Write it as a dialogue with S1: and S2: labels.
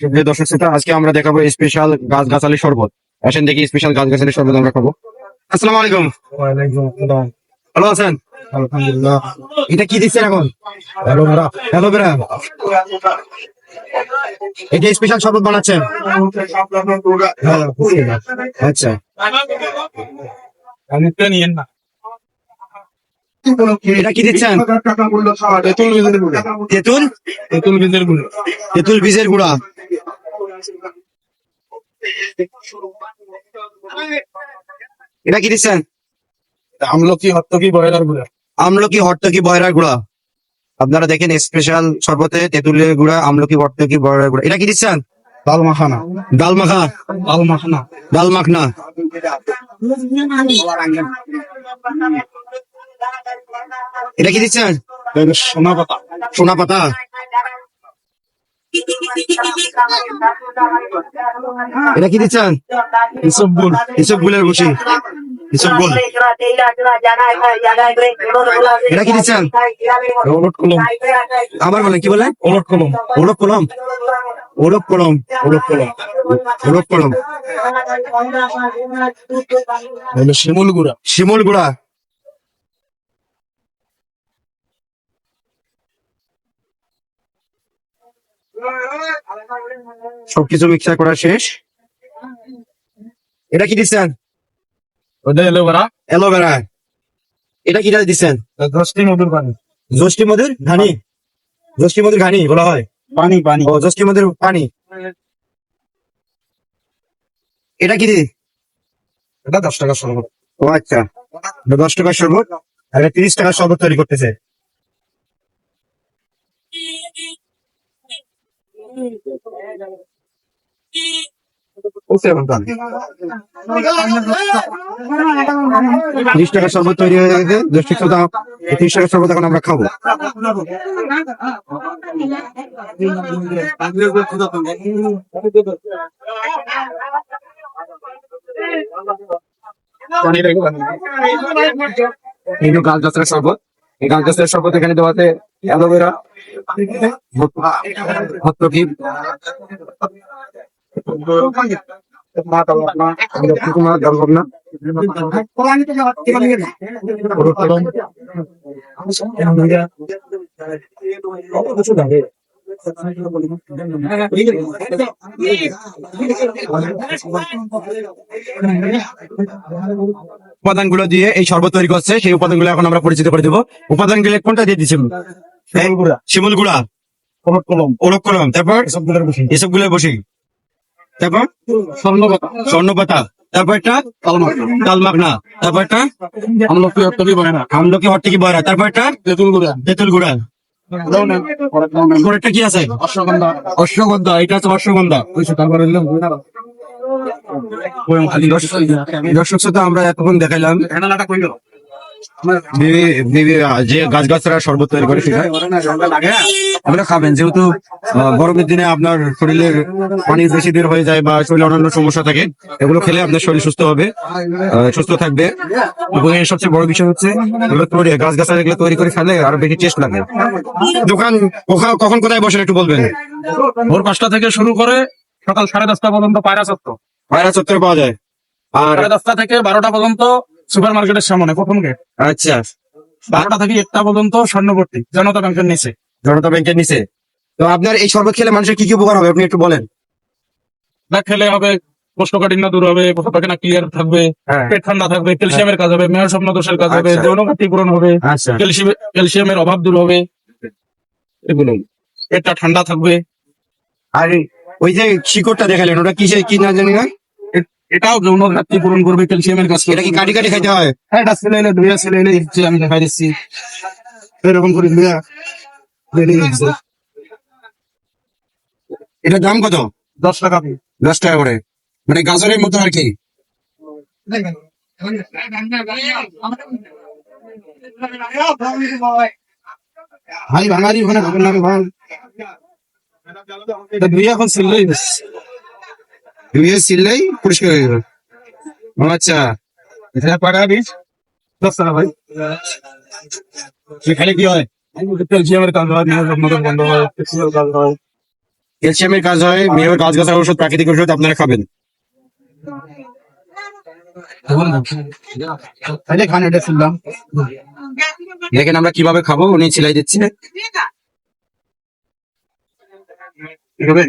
S1: দর্শক শ্রোতা আজকে আমরা দেখাবো স্পেশাল গাছ গাছালি শরবত। আসেন দেখি স্পেশাল গাছ গাছালি শরবত আমরা খাব। আসসালামু আলাইকুম। ভালো আছেন?
S2: আলহামদুলিল্লাহ।
S1: এটা কি দিচ্ছেন এখন?
S2: অ্যালোভেরা।
S1: অ্যালোভেরা। এটা স্পেশাল শরবত বানাচ্ছেন।
S2: হ্যাঁ
S1: আচ্ছা।
S2: অনেকটা নিয়েন না।
S1: এটা কি দিচ্ছেন?
S2: তেঁতুল বীজের গুঁড়ো।
S1: তেঁতুল?
S2: তেঁতুল বীজের গুঁড়ো।
S1: তেঁতুল বীজের গুঁড়া। এটা কি দিচ্ছেন?
S2: আমলকি হত্তকি বয়লার গুঁড়ো।
S1: আমলকি হট্টকি বয়রার গুঁড়া। আপনারা দেখেন স্পেশাল শরবতে তেঁতুলের গুঁড়া আমলকি হট্টকি বয়রার গুঁড়া। এটা কি দিচ্ছেন?
S2: ডাল মাখানা।
S1: ডাল মাখা।
S2: ডাল মাখানা।
S1: ডাল মাখনা। এটা কি দিচ্ছেন?
S2: সোনা পাতা।
S1: সোনা পাতা? এটা কি দিচ্ছেন?
S2: এসব গুল
S1: এসব গুলের বসি এসব গুল
S3: এটা কি দিচ্ছেন?
S2: ওলট কলম।
S1: আবার বলেন কি বলেন?
S2: ওলট কলম।
S1: ওলক কলম? কলম
S2: ওলট কলম
S1: ওলক কলম।
S2: শিমুল গুঁড়া।
S1: শিমুল গুড়া। সবকিছু মিক্সার করা শেষ। এটা কি দিচ্ছেন?
S2: ওটা এলোভেরা
S1: অ্যালোভেরা। এটা কি দিচ্ছেন?
S2: দশটি মধুর পানি।
S1: জষ্টি মধুর ঘানি? জষ্টি মধুর ঘানি বলা হয়?
S2: পানি পানি।
S1: ও জষ্টি মধুর পানি। এটা কি দি
S2: এটা দশ টাকা শরবত।
S1: ও আচ্ছা। দশ টাকার শরবত আর তিরিশ টাকার শরবত তৈরি করতেছে। টাকার শরবত তৈরি টাকার শরবত এখন আমরা খাব। গাছ গাছের শরবত, এই গাছ গাছের শরবত এখানে দেওয়াতে অ্যালোভেরা। উপাদানগুলো দিয়ে এই শরবত তৈরি করছে, সেই উপাদানগুলো এখন আমরা পরিচিত করে দেবো। উপাদানগুলো কোনটা দিয়ে দিচ্ছি
S2: শিমুল গুঁড়া
S1: শিমুল গুড়া
S2: ওলট কলম
S1: ওলক কলম তারপর?
S2: এসবগুলোরগুলো বসি।
S1: তারপর?
S2: স্বর্ণ পাতা
S1: তারপর একটা
S2: ডাল মাখানা
S1: তাল মাখনা তারপর একটা
S2: আমলকি হত্তকি বয়না
S1: আমলকি হট্টিকি বয়রা তারপর একটা
S2: তেঁতুল গুঁড়া
S1: তেঁতুল গুড়া
S2: দাও নেন পরে দাও নেন
S1: পরেরটা কি আছে?
S2: অশ্বগন্ধা।
S1: অশ্বগন্ধা। এটা অশ্বগন্ধা। দর্শক শ্রোতা আমরা এতক্ষণ দেখাইলাম। যে গাছ গাছরা শরবত তৈরি করে সেটা আপনারা খাবেন। যেহেতু গরমের দিনে আপনার শরীরের পানি বেশি বের হয়ে যায় বা শরীরে অন্যান্য সমস্যা থাকে এগুলো খেলে আপনার শরীর সুস্থ হবে সুস্থ থাকবে। এবং এর সবচেয়ে বড় বিষয় হচ্ছে এগুলো তৈরি গাছ গাছরা এগুলো তৈরি করে খেলে আরও বেশি টেস্ট লাগে। দোকান কখন কোথায় বসেন একটু বলবেন?
S2: ভোর পাঁচটা থেকে শুরু করে সকাল সাড়ে দশটা পর্যন্ত পায়রা চত্বর।
S1: পায়রা চত্বরে পাওয়া যায়। আর
S2: সাড়ে দশটা থেকে বারোটা পর্যন্ত সুপার মার্কেটের সামনে প্রথম গেট
S1: আচ্ছা।
S2: বারোটা থেকে একটা পর্যন্ত স্বর্ণবর্তী জনতা ব্যাংকের নিচে।
S1: জনতা ব্যাংকের নিচে। তো আপনার এই শরবত খেলে মানুষের কি কি উপকার হবে আপনি একটু বলেন।
S2: না খেলে হবে কোষ্ঠকাঠিন্য দূর হবে কোষ্ঠকাঠিন্য ক্লিয়ার থাকবে
S1: হ্যাঁ।
S2: পেট ঠান্ডা থাকবে ক্যালসিয়ামের কাজ হবে মেয়র স্বপ্ন দোষের কাজ হবে
S1: আচ্ছা।
S2: যৌন ঘাটতি পূরণ হবে
S1: আচ্ছা।
S2: ক্যালসিয়ামের অভাব দূর হবে। এগুলো। পেটটা ঠান্ডা থাকবে।
S1: আর ওই যে শিকড়টা দেখালেন ওটা কিসে কি না জানি না?
S2: এটাও যৌন ঘাটতি পূরণ করবে ক্যালসিয়ামের কাজ
S1: এটা কি কাটি কাটি খাইতে হয়?
S2: হ্যাঁ এটা দুইয়া ছেলে এলে দিচ্ছি আমি দেখাই দিচ্ছি। এরকম করে দিচ্ছে।
S1: এটার দাম কত?
S2: দশ টাকা।
S1: দশ টাকা করে। মানে গাজরের মতো আর কি?
S2: ভাই বাঙালি ওখানে ভাবেন না ভাই। দুই এখন ছিললেই বেশ।
S1: ধুয়ে পরিষ্কার হয়ে যাবে। ও আচ্ছা
S2: এটা কয়টা পিস দশ টাকা ভাই।
S1: এখানে কি হয়?
S2: ক্যালসিয়ামের কাজ হয় মেয়র বন্ধ হয় কাজ হয়।
S1: ক্যালসিয়ামের কাজ হয় মেয়ের গাছগাছার ওষুধ প্রাকৃতিক ওষুধ আপনারা খাবেন।
S2: তাহলে খান এটা শুনলাম।
S1: দেখেন আমরা কীভাবে খাব উনি ছিলাই দিচ্ছে।
S2: খাবেন?